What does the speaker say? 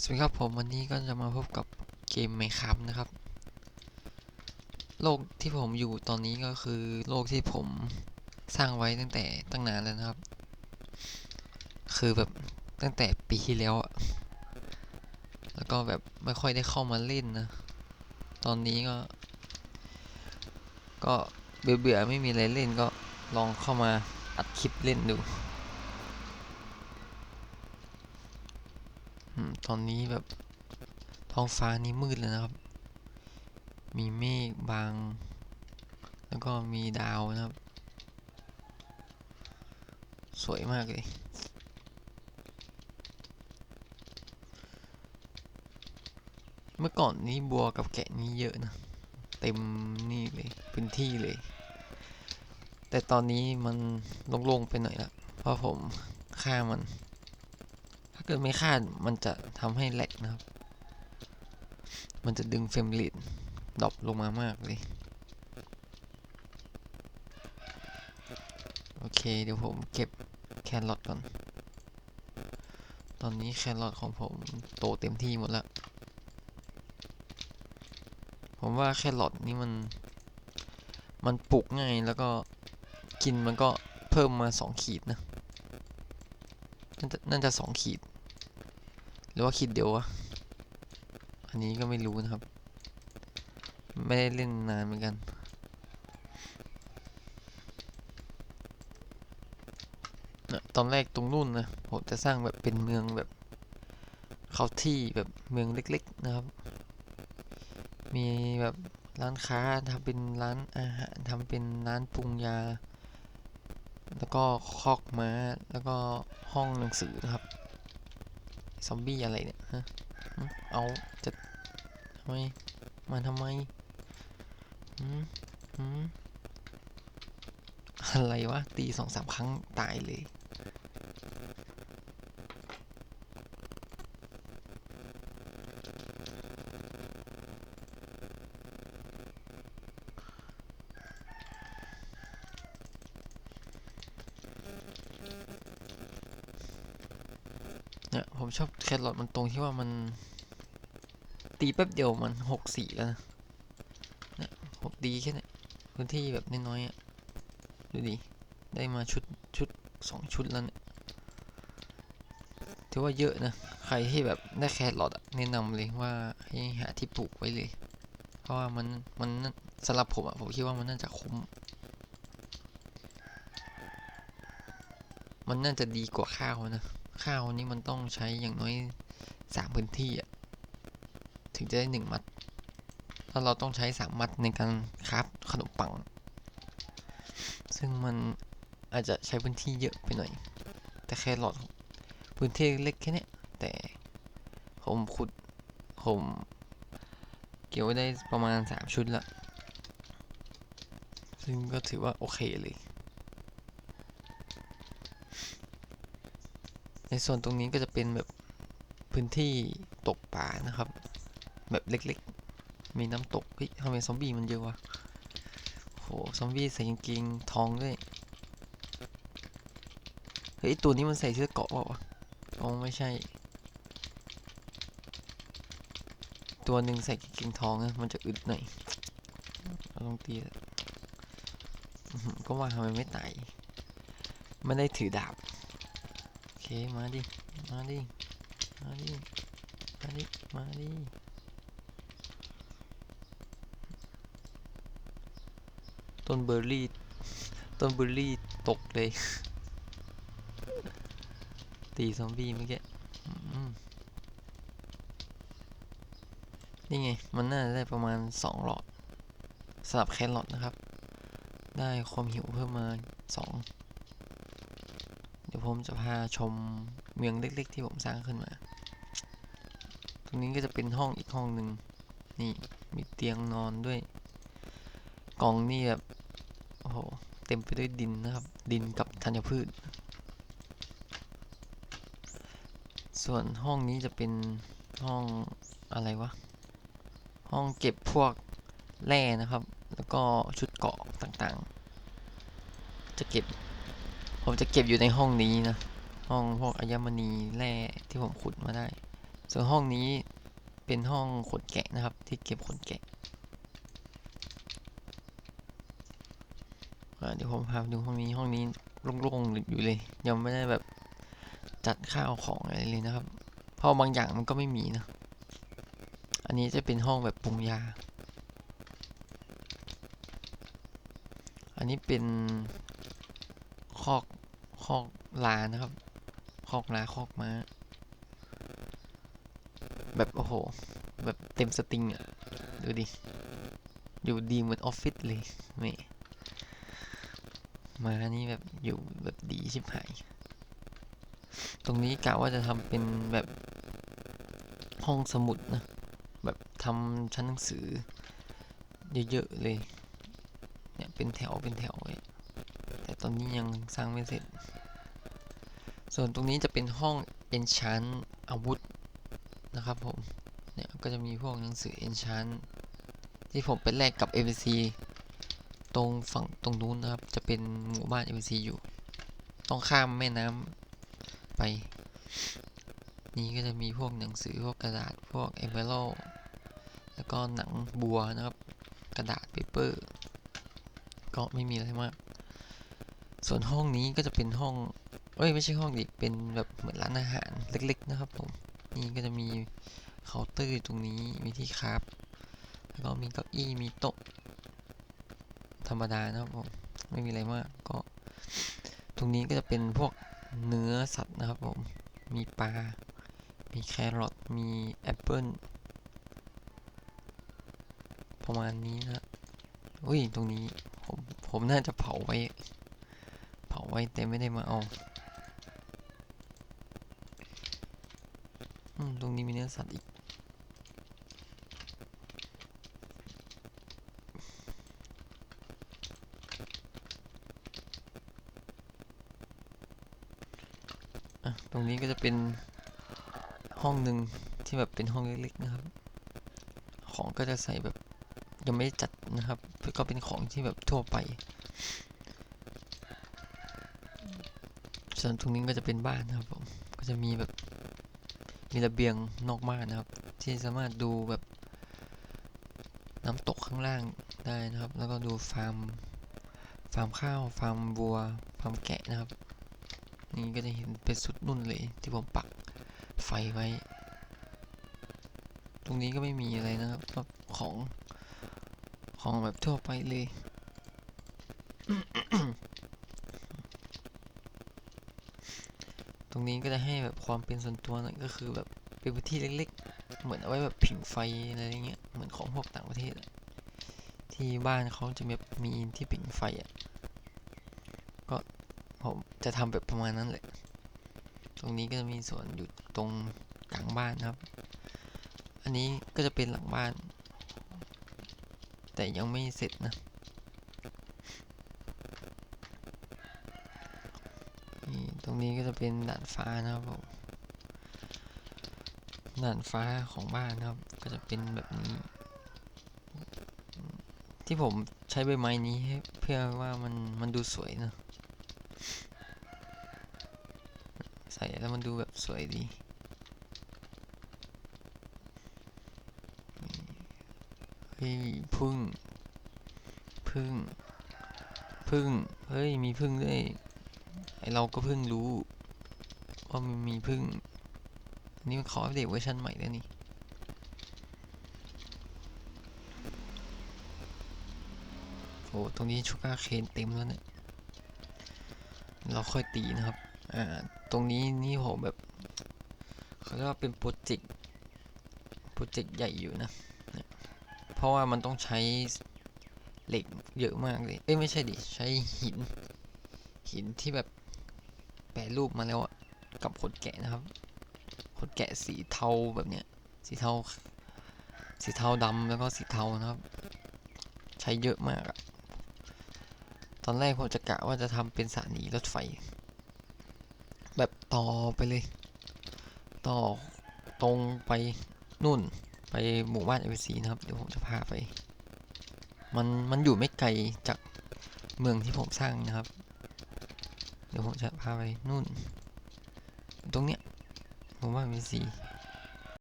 สวัสดีครับผมวันนี้ก็จะมาพบกับเกม Minecraft นะครับ โลกที่ผมอยู่ตอนนี้ก็คือโลกที่ผมสร้างไว้ตั้งแต่ตั้งนานแล้วนะครับ คือแบบตั้งแต่ปีที่แล้วอะแล้วก็แบบไม่ค่อยได้เข้ามาเล่นนะ ตอนนี้ก็ ก็เบื่อๆไม่มีอะไรเล่นก็ลองเข้ามาอัดคลิปเล่นดู อืม ตอนนี้แบบท้องฟ้านี้มืดเลยนะครับ มีเมฆบาง แล้วก็มีดาวนะครับ สวยมากเลย เมื่อก่อนนี้บัวกับแกะนี้เยอะนะ เต็มนี่เลยพื้นที่เลย แต่ตอนนี้มันโล่งๆไปหน่อยละเพราะผมฆ่ามัน ถ้าเกิดไม่คาดมันจะทำให้แหลกนะครับ มันจะดึงเฟรมเรทดรอปลงมามากเลย โอเค เดี๋ยวผมเก็บแครอทก่อน ตอนนี้แครอทของผมโตเต็มที่หมดแล้ว ผมว่าแครอทนี่มัน มันปลูกง่ายแล้วก็กินมันก็เพิ่มมาสองขีดนะ น่าจะน่าจะสองขีด หรือว่าขีดเดียววะ อันนี้ก็ไม่รู้นะครับ ไม่ได้เล่นนานเหมือนกัน ตอนแรกตรงนู่นนะผมจะสร้างแบบเป็นเมืองแบบเข้าที่แบบเมืองเล็กๆนะครับ มีแบบร้านค้าทำเป็นร้านอาหารทำเป็นร้านปรุงยา แล้วก็คอกม้า แล้วก็ห้องหนังสือนะครับ ซอมบี้อะไรเนี่ยฮะเอาจะทำไมมาทำไมอืมอืมอะไรวะ ตีสองสามครั้งตายเลย เนี่ยผมชอบแครอทมันตรงที่ว่ามัน ตีแป๊บเดียวมันหกสี่แล้วนะเนี่ยหกดีแค่นี้พื้นที่แบบน้อยๆอะดูดิได้มาชุดชุดสองชุดแล้วเนี่ยถือว่าเยอะนะ ใครที่แบบได้แครอทอะแนะนำเลยว่าให้หาที่ปลูกไว้เลย เพราะว่ามันมันสำหรับผมอะผมคิดว่ามันน่าจะคุ้ม มันน่าจะดีกว่าข้าวนะ ข้าวนี่มันต้องใช้อย่างน้อยสามพื้นที่อะถึงจะได้หนึ่งมัด แล้วเราต้องใช้สามมัดในการคราฟขนมปัง ซึ่งมันอาจจะใช้พื้นที่เยอะไปหน่อย แต่แครอทพื้นที่เล็กแค่นี้แต่ผมขุดผมเกี่ยวไว้ได้ประมาณสามชุดละ ซึ่งก็ถือว่าโอเคเลย ในส่วนตรงนี้ก็จะเป็นแบบพื้นที่ตกปลานะครับ แบบเล็กๆ มีน้ำตกเฮ้ยทำไมซอมบี้มันเยอะวะโหซอมบี้ใส่กางเกงทองด้วยเฮ้ยตัวนี้มันใส่เสื้อเกาะวะอ๋อไม่ใช่ ตัวหนึ่งใส่กางเกงทองนะมันจะอึดหน่อยเราต้องตีก็ว่าทำไมไม่ตายไม่ได้ถือดาบ เค มาดิ มาดิ มาดิ มาดิ มาดิ ต้นเบอร์รี่ ต้นเบอร์รี่ตกเลย ตีซอมบี้เมื่อกี้นี่ไง มันน่าจะได้ประมาณสองหลอดสำหรับแครอทนะครับ ได้ความหิวเพิ่มมาสอง ดี๋ยวผมจะพาชมเมืองเล็ก ๆ ที่ผมสร้างขึ้นมา ตรงนี้ก็จะเป็นห้องอีกห้องหนึ่งนี่มีเตียงนอนด้วยกล่องนี่แบบโอ้โหเต็มไปด้วยดินนะครับ ดินกับธัญพืช ส่วนห้องนี้จะเป็นห้องอะไรวะ ห้องเก็บพวกแร่นะครับ แล้วก็ชุดเกาะต่างๆ จะเก็บ ผมจะเก็บอยู่ในห้องนี้นะ ห้องพวกอัญมณีแร่ที่ผมขุดมาได้ ส่วนห้องนี้เป็นห้องขนแกะนะครับ ที่เก็บขนแกะเดี๋ยวผมพาไปดูห้องนี้ห้องนี้โล่งๆอยู่เลย ยังไม่ได้แบบจัดข้าวของอะไรเลยนะครับ เพราะบางอย่างมันก็ไม่มีนะ อันนี้จะเป็นห้องแบบปรุงยา อันนี้เป็น คอกลานะครับคอกลาคอกม้า แบบโอ้โห แบบเต็มสติงอะดูดิ อยู่ดีเหมือนออฟฟิศเลยนี่มานี่แบบอยู่แบบดีชิบหาย ตรงนี้กะว่าจะทำเป็นแบบห้องสมุดนะ แบบทำชั้นหนังสือ เยอะ ๆ เลย เนี่ย เป็นแถวเป็นแถวเลยแต่ตอนนี้ยังสร้างไม่เสร็จ ส่วนตรงนี้จะเป็นห้อง enchant อาวุธนะครับผม เนี่ยก็จะมีพวกหนังสือ enchant ที่ผมไปแลกกับ MVC ตรงฝั่งตรงนู้นนะครับ จะเป็นหมู่บ้าน MVC อยู่ ต้องข้ามแม่น้ำไป นี่ก็จะมีพวกหนังสือพวกกระดาษพวก e n v e l o p e แล้วก็หนังบัวนะครับ กระดาษเปเปอร์ ก็ไม่มีอะไรมาก ส่วนห้องนี้ก็จะเป็นห้อง อ้ยไม่ใช่ห้องดิเป็นแบบเหมือนร้านอาหารเล็ก ๆ นะครับผมนี่ก็จะมีเคาน์เตอร์ตรงนี้มีที่คราฟแล้วก็มีเก้าอี้มีโต๊ะ ธรรมดานะครับผมไม่มีอะไรมากก็ ตรงนี้ก็จะเป็นพวกเนื้อสัตว์นะครับผม มีปลา มีแครอทมีแอปเปิ้ลประมาณนี้นะอุ้ยตรงนี้ผมผมน่าจะเผาไว้ เผาไว้แต่ไม่ได้มาเอา อืม ตรงนี้มีเนื้อสัตว์อีกอะตรงนี้ก็จะเป็นห้องหนึ่งที่แบบเป็นห้องเล็กๆนะครับ ของก็จะใส่แบบยังไม่ได้จัดนะครับ ก็เป็นของที่แบบทั่วไป ส่วนตรงนี้ก็จะเป็นบ้านนะครับผม ก็จะมีแบบ มีระเบียงนอกบ้านนะครับ ที่สามารถดูแบบน้ำตกข้างล่างได้นะครับ แล้วก็ดูฟาร์มฟาร์มข้าวฟาร์มวัวฟาร์มแกะนะครับ นี่ก็จะเห็นเป็นสุดนุ่นเลยที่ผมปักไฟไว้ ตรงนี้ก็ไม่มีอะไรนะครับก็ของของแบบทั่วไปเลย ตรงนี้ก็จะให้แบบความเป็นส่วนตัวหน่อยก็คือแบบเป็นพื้นที่เล็กๆ เหมือนเอาไว้แบบผิงไฟอะไรเงี้ย เหมือนของพวกต่างประเทศที่บ้านเขาจะแบบมีที่ผิงไฟอะ ก็ผมจะทำแบบประมาณนั้นแหละ ตรงนี้ก็จะมีสวนอยู่ตรงกลางบ้านครับ อันนี้ก็จะเป็นหลังบ้าน แต่ยังไม่เสร็จนะ นี้ก็จะเป็นด่านฟ้านะครับผมด่านฟ้าของบ้านนะครับ ก็จะเป็นแบบนี้ ที่ผมใช้ใบไม้นี้เพื่อว่ามันมันดูสวยนะใส่แล้วมันดูแบบสวยดีเฮ้ยพึ่งพึ่งพึ่งเฮ้ยมีพึ่งด้วย ไอเราก็เพิ่งรู้ ว่ามันมีเพึ่งนนี่มันขออัปเดตเวอร์ชันใหม่แล้วนี่โอ้ตรงนี้ชูการ์เคนเต็มแล้วเนี่ย เราค่อยตีนะครับ อ่า ตรงนี้นี่ผมแบบเขาเรียกว่าเป็นโปรเจกต์ โปรเจกต์ใหญ่อยู่นะเนี่ยเพราะว่ามันต้องใช้เหล็กเยอะมากเลย เอ้ยไม่ใช่ดิ ใช้หิน หินที่แบบ แปรรูปมาแล้วอะกับขนแกะนะครับขนแกะสีเทาแบบเนี้ยสีเทา สีเทาดำแล้วก็สีเทานะครับ ใช้เยอะมากอะตอนแรกผมจะกะว่าจะทำเป็นสถานีรถไฟ แบบต่อไปเลย ต่อตรงไปนู่นไปหมู่บ้านเอ c ซีนะครับ เดี๋ยวผมจะพาไป มันมันอยู่ไม่ไกลจากเมืองที่ผมสร้างนะครับ เดี๋ยวผมจะพาไปนู่น ตรงเนี้ย ผมว่านเอ c ซี